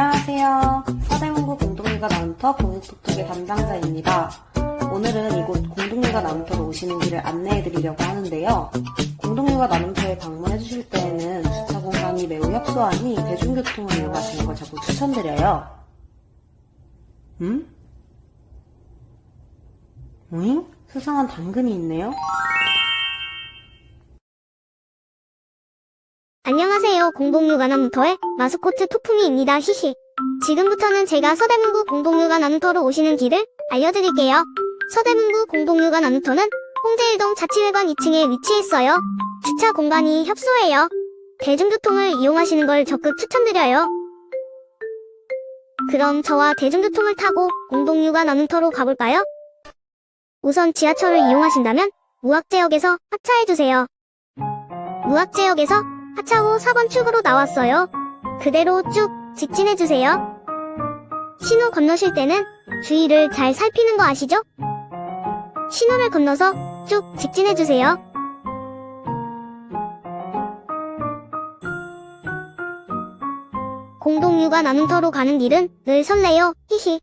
안녕하세요. 서대문구 공동육아 나눔터 공익북톡의 담당자입니다. 오늘은 이곳 공동육아 나눔터로 오시는 길을 안내해 드리려고 하는데요. 공동육아 나눔터에 방문해 주실 때에는 주차 공간이 매우 협소하니 대중교통을 이용하시는 걸 적극 추천드려요. 음? 오잉? 수상한 당근이 있네요? 안녕하세요. 공동육아나눔터의 마스코트 토풍이입니다. 히히. 지금부터는 제가 서대문구 공동육아나눔터로 오시는 길을 알려드릴게요. 서대문구 공동육아나눔터는 홍제일동 자치회관 2층에 위치해 있어요. 주차 공간이 협소해요. 대중교통을 이용하시는 걸 적극 추천드려요. 그럼 저와 대중교통을 타고 공동육아나눔터로 가볼까요? 우선 지하철을 이용하신다면 무학제역에서 하차해주세요. 무학제역에서 하차 후 4번 출구로 나왔어요. 그대로 쭉 직진해주세요. 신호 건너실 때는 주의를 잘 살피는 거 아시죠? 신호를 건너서 쭉 직진해주세요. 공동육아 나눔터로 가는 길은 늘 설레요. 히히.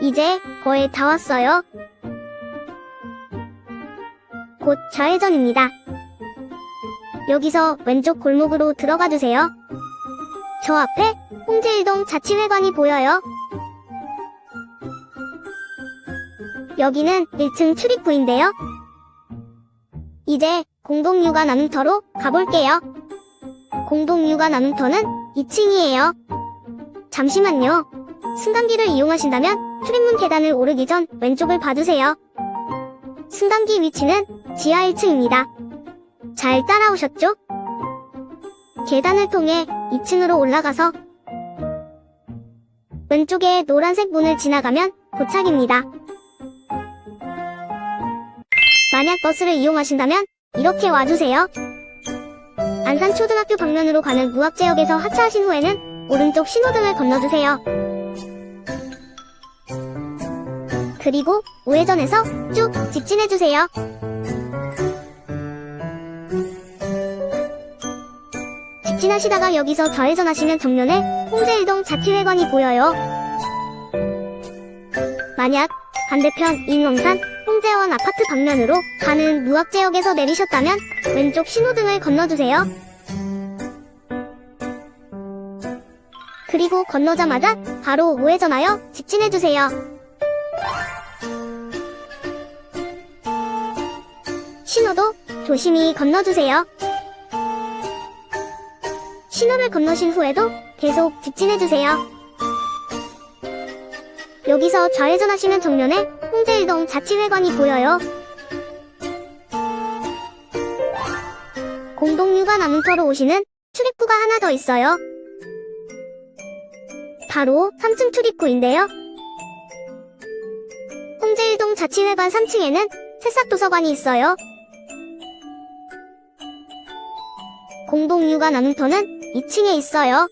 이제 거의 다 왔어요. 곧 좌회전입니다. 여기서 왼쪽 골목으로 들어가 주세요. 저 앞에 홍제일동 자치회관이 보여요. 여기는 1층 출입구인데요. 이제 공동육아 나눔터로 가볼게요. 공동육아 나눔터는 2층이에요. 잠시만요. 승강기를 이용하신다면 출입문 계단을 오르기 전 왼쪽을 봐주세요. 승강기 위치는 지하 1층입니다. 잘 따라오셨죠? 계단을 통해 2층으로 올라가서 왼쪽에 노란색 문을 지나가면 도착입니다. 만약 버스를 이용하신다면 이렇게 와주세요. 안산초등학교 방면으로 가는 무학제역에서 하차하신 후에는 오른쪽 신호등을 건너주세요. 그리고 우회전해서 쭉 직진해주세요. 직진하시다가 여기서 좌회전하시면 정면에 홍제일동 자치회관이 보여요. 만약 반대편 인왕산 홍제원 아파트 방면으로 가는 무학제역에서 내리셨다면 왼쪽 신호등을 건너주세요. 그리고 건너자마자 바로 우회전하여 직진해주세요. 신호도 조심히 건너주세요. 신호를 건너신 후에도 계속 직진해주세요. 여기서 좌회전하시면 정면에 홍제일동 자치회관이 보여요. 공동육아 나눔터로 오시는 출입구가 하나 더 있어요. 바로 3층 출입구인데요. 홍제일동 자치회관 3층에는 새싹도서관이 있어요. 공동육아 나눔터는 2층에 있어요.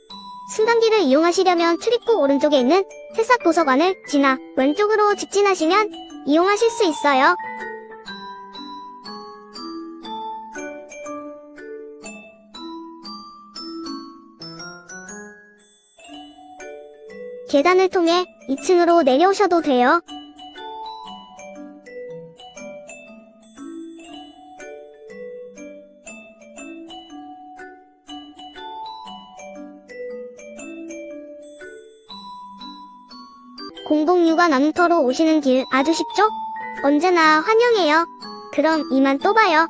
승강기를 이용하시려면 출입구 오른쪽에 있는 새싹 도서관을 지나 왼쪽으로 직진하시면 이용하실 수 있어요. 계단을 통해 2층으로 내려오셔도 돼요. 공동육아 나눔터로 오시는 길 아주 쉽죠? 언제나 환영해요. 그럼 이만 또 봐요.